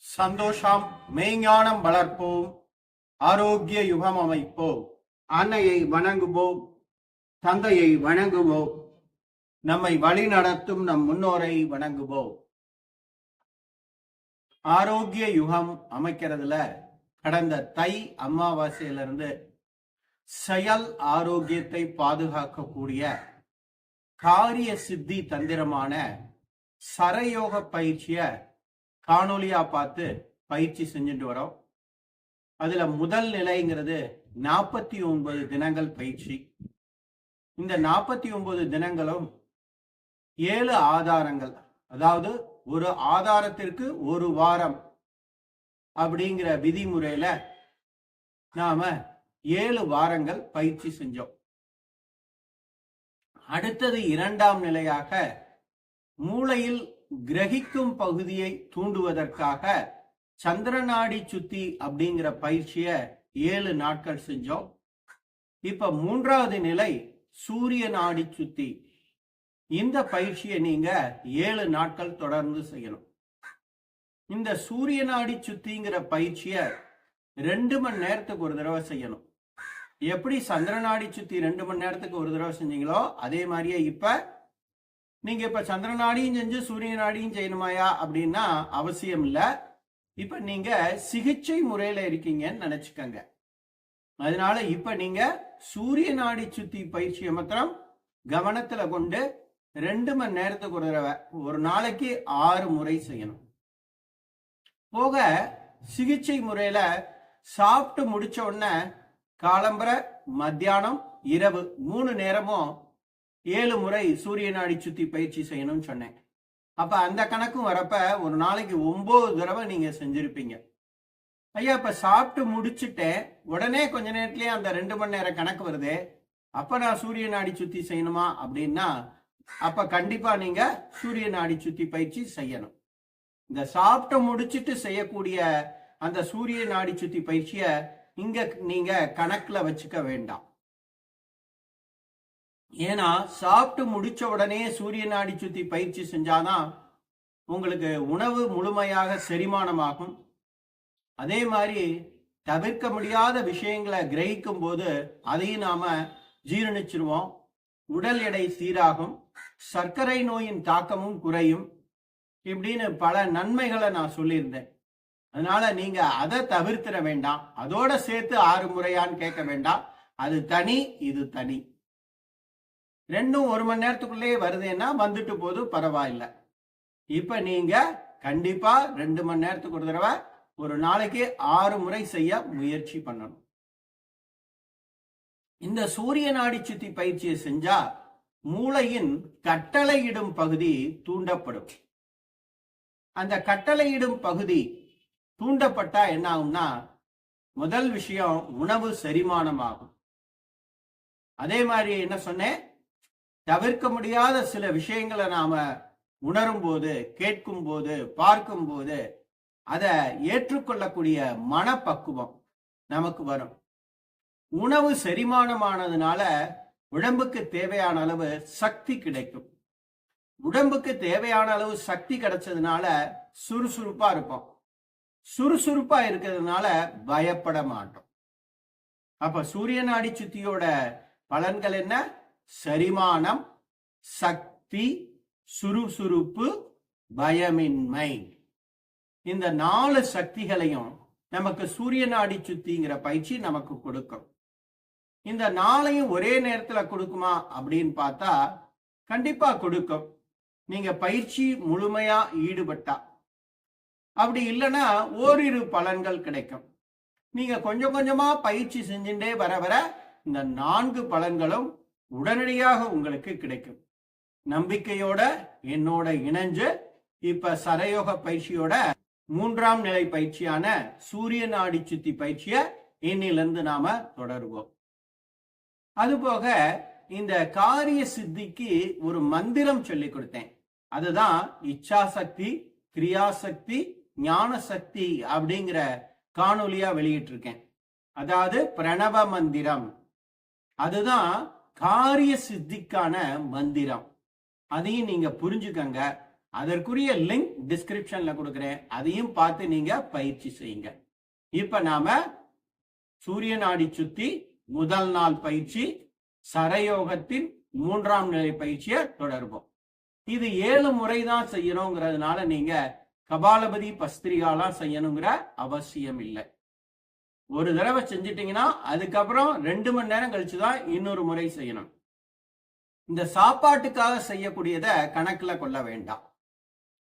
சந்தோஷம் மெய்ஞானம் வளர்ப்போம். ஆரோக்கிய யுகம் அமைப்போம். அன்னையை வணங்குவோம். தந்தையை வணங்குவோம். நம்மை வழி நடத்தும் நம் முன்னோரை வணங்குவோம். ஆரோக்கிய யுகம் அமைக்கிறதுல கடந்த தை அமாவாசையிலிருந்து செயல் ஆரோக்கியத்தை பாதுகாக்கக்கூடிய காரிய சித்தி தந்திரமான சரயோக பயிற்சியை காணொலியா பார்த்து பயிற்சி செஞ்சுட்டு வரோம். அதுல முதல் நிலைங்கிறது நாற்பத்தி ஒன்பது தினங்கள் பயிற்சி. இந்த நாற்பத்தி ஒன்பது தினங்களும் ஏழு ஆதாரங்கள். அதாவது ஒரு ஆதாரத்திற்கு ஒரு வாரம் அப்படிங்கிற விதிமுறையில நாம ஏழு வாரங்கள் பயிற்சி செஞ்சோம். அடுத்தது இரண்டாம் நிலையாக மூளையில் கிரகிக்கும் பகுதியை தூண்டுவதற்காக சந்திரநாடி சுத்தி அப்படிங்கிற பயிற்சிய ஏழு நாட்கள் செஞ்சோம். இப்ப மூன்றாவது நிலை சூரிய நாடி சுத்தி. இந்த பயிற்சியை நீங்க ஏழு நாட்கள் தொடர்ந்து செய்யணும். இந்த சூரிய நாடி சுத்திங்கிற பயிற்சிய ரெண்டு மணி நேரத்துக்கு ஒரு தடவை செய்யணும். எப்படி சந்திரநாடி சுத்தி ரெண்டு மணி நேரத்துக்கு ஒரு தடவை செஞ்சீங்களோ அதே மாதிரியே இப்ப நீங்க இப்ப சந்திர நாடியும் செஞ்சு சூரிய நாடியும் செய்யணுமாயா அப்படின்னா அவசியம் இல்ல. இப்ப நீங்க சிகிச்சை முறையில இருக்கீங்கன்னு நினைச்சுக்கங்க. அதனால இப்ப நீங்க சூரிய நாடி சுத்தி பயிற்சியை மாத்திரம் கவனத்துல கொண்டு ரெண்டு மணி நேரத்துக்கு ஒரு தடவை ஒரு நாளைக்கு ஆறு முறை செய்யணும். போக சிகிச்சை முறையில சாப்பிட்டு முடிச்ச உடனே காலம்பர மத்தியானம் இரவு மூணு நேரமும் ஏழு முறை சூரிய நாடி சுத்தி பயிற்சி செய்யணும்னு சொன்னேன். அப்ப அந்த கணக்கும் வரப்ப ஒரு நாளைக்கு ஒன்பது தடவை நீங்க செஞ்சிருப்பீங்க. ஐயா இப்ப சாப்பிட்டு முடிச்சுட்டேன். உடனே கொஞ்ச நேரத்திலேயே அந்த ரெண்டு மணி நேரம் கணக்கு வருதே. அப்ப நான் சூரிய நாடி சுத்தி செய்யணுமா அப்படின்னா அப்ப கண்டிப்பா நீங்க சூரிய நாடி சுத்தி பயிற்சி செய்யணும். இந்த சாப்பிட்டு முடிச்சுட்டு செய்யக்கூடிய அந்த சூரிய நாடி சுத்தி பயிற்சியை இங்க நீங்க கணக்குல வச்சுக்க வேண்டாம். ஏன்னா சாப்பிட்டு முடிச்ச உடனே சூரிய நாடி சுத்தி பயிற்சி செஞ்சாதான் உங்களுக்கு உணவு முழுமையாக செரிமானமாகும். அதே மாதிரி தவிர்க்க முடியாத விஷயங்களை கிரகிக்கும் போது அதையும் நாம ஜீரணிச்சிருவோம். உடல் எடை சீராகும் சர்க்கரை நோயின் தாக்கமும் குறையும் இப்படின்னு பல நன்மைகளை நான் சொல்லியிருந்தேன். அதனால நீங்க அதை தவிர்த்திட வேண்டாம். அதோட சேர்த்து ஆறு முறையான்னு கேட்க வேண்டாம். அது தனி இது தனி. ரெண்டும் ஒரு மணி நேரத்துக்குள்ளேயே வருதுன்னா வந்துட்டு போது பரவாயில்ல. இப்போ நீங்கள் கண்டிப்பாக ரெண்டு மணி நேரத்துக்கு ஒரு தடவை ஒரு நாளைக்கு ஆறு முறை செய்ய முயற்சி பண்ணணும். இந்த சூரிய நாடி சுத்தி பயிற்சியை செஞ்சா மூளையின் கட்டளையிடும் பகுதி தூண்டப்படும். அந்த கட்டளையிடும் பகுதி தூண்டப்பட்டா என்ன ஆகும்னா முதல் விஷயம் உணவு செரிமானமாகும் அதே மாதிரி என்ன சொன்னேன்? தவிர்க்க முடியாத சில விஷயங்களை நாம உணரும் போது கேட்கும் போது பார்க்கும் போது அதை ஏற்றுக்கொள்ளக்கூடிய மனப்பக்குவம் நமக்கு வரும். உணவு செரிமானமானதுனால உடம்புக்கு தேவையான அளவு சக்தி கிடைக்கும். உடம்புக்கு தேவையான அளவு சக்தி கிடைச்சதுனால சுறுசுறுப்பா இருப்போம். சுறுசுறுப்பா இருக்கிறதுனால பயப்பட மாட்டோம். அப்ப சூரியனாடி சுத்தியோட பலன்கள் என்ன? செரிமானம் சக்தி சுறுசுறுப்பு பயமின்மை. இந்த நாலு சக்திகளையும் நமக்கு சூரிய நாடி சுத்திங்கிற பயிற்சி நமக்கு கொடுக்கும். இந்த நாளையும் ஒரே நேரத்துல கொடுக்குமா அப்படின்னு பார்த்தா கண்டிப்பா கொடுக்கும். நீங்க பயிற்சி முழுமையா ஈடுபட்டா. அப்படி இல்லைன்னா ஓரிரு பலன்கள் கிடைக்கும். நீங்க கொஞ்சம் கொஞ்சமா பயிற்சி செஞ்சுட்டே வர வர இந்த நான்கு பலன்களும் உடனடியாக உங்களுக்கு கிடைக்கும். நம்பிக்கையோட என்னோட இணைஞ்சு இப்ப சரயோக பயிற்சியோட மூன்றாம் நிலை பயிற்சியான சூரிய நாடி சுத்தி பயிற்சிய இன்னிலிருந்து நாம தொடருவோம். அதுபோக இந்த காரிய சித்திக்கு ஒரு மந்திரம் சொல்லி கொடுத்தேன். அதுதான் இச்சாசக்தி கிரியாசக்தி ஞான சக்தி அப்படிங்கிற காணொலியா வெளியிட்டிருக்கேன். அதாவது பிரணவ மந்திரம். அதுதான் காரிய சித்திக்கான மந்திரம். அதையும் நீங்க புரிஞ்சுக்கங்க. அதற்குரிய லிங்க் டிஸ்கிரிப்ஷன்ல கொடுக்குறேன். அதையும் பார்த்து நீங்க பயிற்சி செய்யுங்க. இப்ப நாம சூரிய நாடி சுத்தி முதல் நாள் பயிற்சி சரயோகத்தின் மூன்றாம் நிலை பயிற்சியை தொடர்போம். இது ஏழு முறை தான் செய்யணுங்கிறதுனால நீங்க கபாலபதி பஸ்திரிகாலாம் செய்யணுங்கிற அவசியம் இல்லை. ஒரு தடவை செஞ்சிட்டீங்கன்னா அதுக்கப்புறம் ரெண்டு மணி நேரம் கழிச்சு தான் இன்னொரு முறை செய்யணும். இந்த சாப்பாட்டுக்காக செய்யக்கூடியத கணக்குல கொள்ள வேண்டாம்.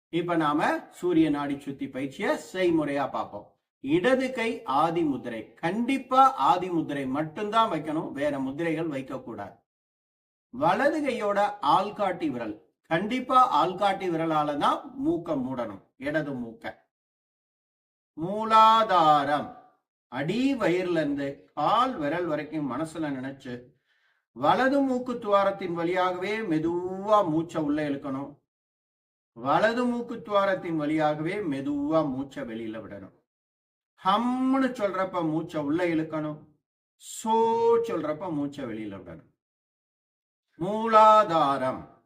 இப்ப நாம சூரிய நாடி சுத்தி பயிற்சியை செய்முறையா பார்ப்போம். இடது கை ஆதி முதிரை. கண்டிப்பா ஆதி முதிரை மட்டும்தான் வைக்கணும். வேற முதிரைகள் வைக்க கூடாது வலது கையோட ஆள்காட்டி விரல். கண்டிப்பா ஆள்காட்டி விரலால தான் மூக்க மூடணும். இடது மூக்க. மூலாதாரம். அடி வயிறுல இருந்து கால் விரல் வரைக்கும் மனசுல நினைச்சு வலது மூக்கு துவாரத்தின் வழியாகவே மெதுவா மூச்சை உள்ள இழுக்கணும். வலது மூக்கு துவாரத்தின் வழியாகவே மெதுவா மூச்சை வெளியில விடணும். ஹம்னு சொல்றப்ப மூச்சை உள்ள இழுக்கணும். சோ சொல்றப்ப மூச்சை வெளியில விடணும். மூலாதாரம்.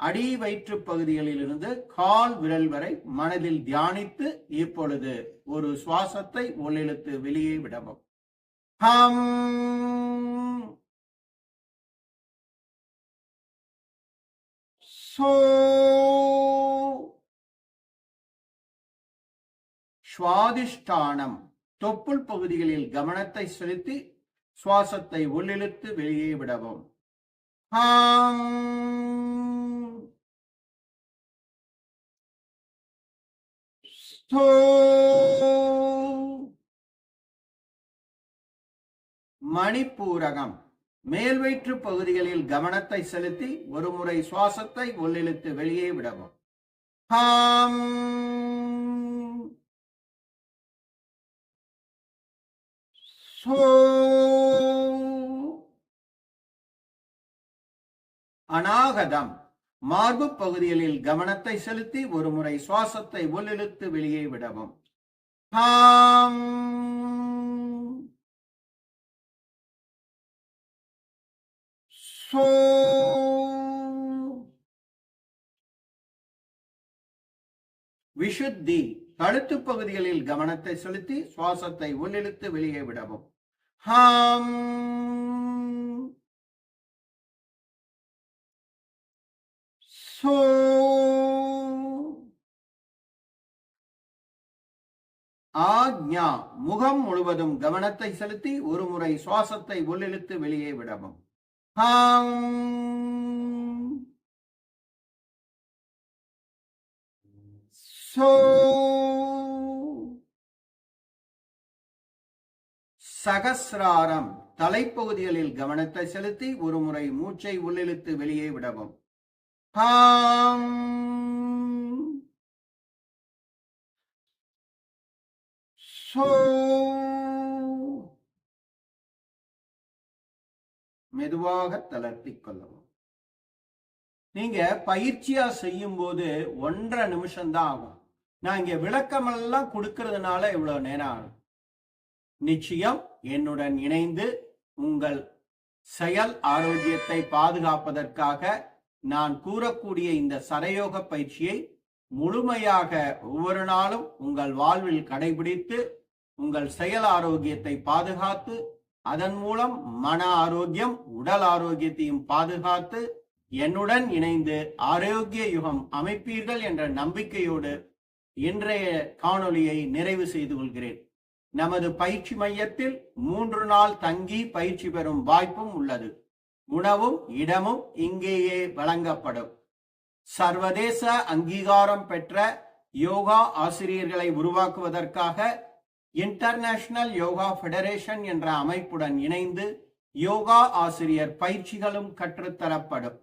அடி வயிற்று பகுதிகளிலிருந்து கால் விரல் வரை மனதில் தியானித்து இப்பொழுது ஒரு சுவாசத்தை உள்ளிழுத்து வெளியே விடவும். ஹம். சோ. சுவாதிஷ்டானம். தொப்புள் பகுதிகளில் கவனத்தை செலுத்தி சுவாசத்தை உள்ளிழுத்து வெளியே விடவும். ஹம். மணிப்பூரகம். மேல் வயிற்று பகுதிகளில் கவனத்தை செலுத்தி ஒருமுறை சுவாசத்தை உள்ளிழுத்து வெளியே விடவும். ஹாம். அநாகதம். மார்பு பகுதிகளில் கவனத்தை செலுத்தி ஒரு முறை சுவாசத்தை உள்ளிழுத்து வெளியே விடவும். சோ. விஷுத்தி கழுத்து பகுதிகளில் கவனத்தை செலுத்தி சுவாசத்தை உள்ளிழுத்து வெளியே விடவும். ஹாம். ஆக்ஞா முகம் முழுவதும் கவனத்தை செலுத்தி ஒரு முறை சுவாசத்தை உள்ளிழுத்து வெளியே விடவும். சோ. சகசிராரம் தலைப்பகுதிகளில் கவனத்தை செலுத்தி ஒரு முறை மூச்சை உள்ளிழுத்து வெளியே விடவும். ஹாம். மெதுவாக தளர்த்தி கொள்ளவும். நீங்க பயிற்சியா செய்யும் போது ஒன்றரை நிமிஷம் தான் ஆகும். நான் இங்க விளக்கமெல்லாம் கொடுக்கறதுனால இவ்வளவு நேரம் ஆகும். நிச்சயம் என்னுடன் இணைந்து உங்கள் செயல் ஆரோக்கியத்தை பாதுகாப்பதற்காக நான் கூறக்கூடிய இந்த சரயோக பயிற்சியை முழுமையாக ஒவ்வொரு நாளும் உங்கள் வாழ்வில் கடைபிடித்து உங்கள் செயல் ஆரோக்கியத்தை பாதுகாத்து அதன் மூலம் மன ஆரோக்கியம் உடல் ஆரோக்கியத்தையும் பாதுகாத்து என்னுடன் இணைந்து ஆரோக்கிய யுகம் அமைப்பீர்கள் என்ற நம்பிக்கையோடு இன்றைய காணொளியை நிறைவு செய்து கொள்கிறேன். நமது பயிற்சி மையத்தில் மூன்று நாள் தங்கி பயிற்சி பெறும் வாய்ப்பும் உள்ளது. உணவும் இடமும் இங்கேயே வழங்கப்படும். சர்வதேச அங்கீகாரம் பெற்ற யோகா ஆசிரியர்களை உருவாக்குவதற்காக இன்டர்நேஷனல் யோகா ஃபெடரேஷன் என்ற அமைப்புடன் இணைந்து யோகா ஆசிரியர் பயிற்சிகளும் கற்றுத்தரப்படும்.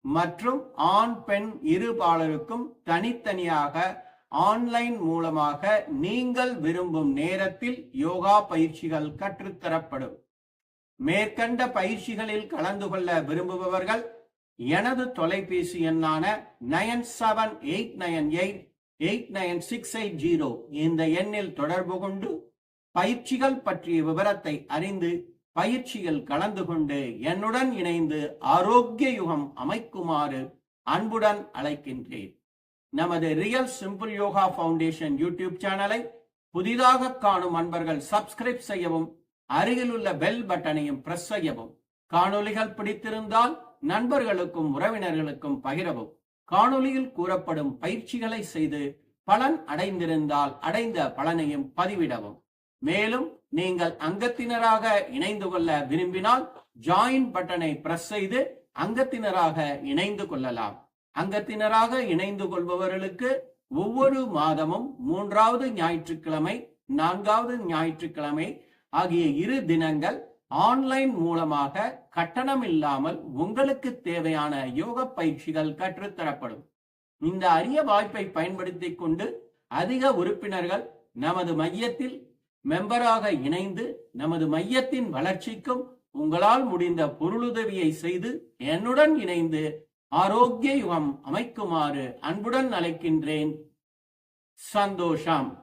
மற்றும் ஆண் பெண் இருபாலருக்கும் தனித்தனியாக ஆன்லைன் மூலமாக நீங்கள் விரும்பும் நேரத்தில் யோகா பயிற்சிகள் கற்றுத்தரப்படும். மேற்கண்ட பயிற்சிகளில் கலந்து கொள்ள விரும்புபவர்கள் எனது தொலைபேசி எண்ணான nine seven eight nine eight eight nine six eight zero இந்த எண்ணில் தொடர்பு கொண்டு பயிற்சிகள் பற்றிய விவரத்தை அறிந்து பயிற்சியில் கலந்து கொண்டு என்னுடன் இணைந்து ஆரோக்கிய யுகம் அமைக்குமாறு அன்புடன் அழைக்கின்றேன். நமது real simple yoga foundation YouTube சேனலை புதிதாக காணும் அன்பர்கள் சப்ஸ்கிரைப் செய்யவும் அருகிலுள்ள பெல் பட்டனையும் பிரஸ் செய்யவும் காணொளிகள் பிடித்திருந்தால் நண்பர்களுக்கும் உறவினர்களுக்கும் பகிரவும். காணொளியில் கூறப்படும் பயிற்சிகளை செய்து பலன் அடைந்திருந்தால் அடைந்த பலனையும் பதிவிடவும். மேலும் நீங்கள் அங்கத்தினராக இணைந்து கொள்ள விரும்பினால் ஜாயின் பட்டனை பிரஸ் செய்து அங்கத்தினராக இணைந்து கொள்ளலாம். அங்கத்தினராக இணைந்து கொள்பவர்களுக்கு ஒவ்வொரு மாதமும் மூன்றாவது ஞாயிற்றுக்கிழமை நான்காவது ஞாயிற்றுக்கிழமை ஆகிய இரு தினங்கள் ஆன்லைன் மூலமாக கட்டணம் இல்லாமல் உங்களுக்கு தேவையான யோக பயிற்சிகள் கற்றுத்தரப்படும் இந்த அரிய வாய்ப்பை பயன்படுத்திக் கொண்டு அதிக உறுப்பினர்கள் நமது மையத்தில் மெம்பராக இணைந்து நமது மையத்தின் வளர்ச்சிக்கும் உங்களால் முடிந்த பொருளுதவியை செய்து என்னுடன் இணைந்து ஆரோக்கிய யுகம் அமைக்குமாறு அன்புடன் அழைக்கின்றேன். சந்தோஷம்.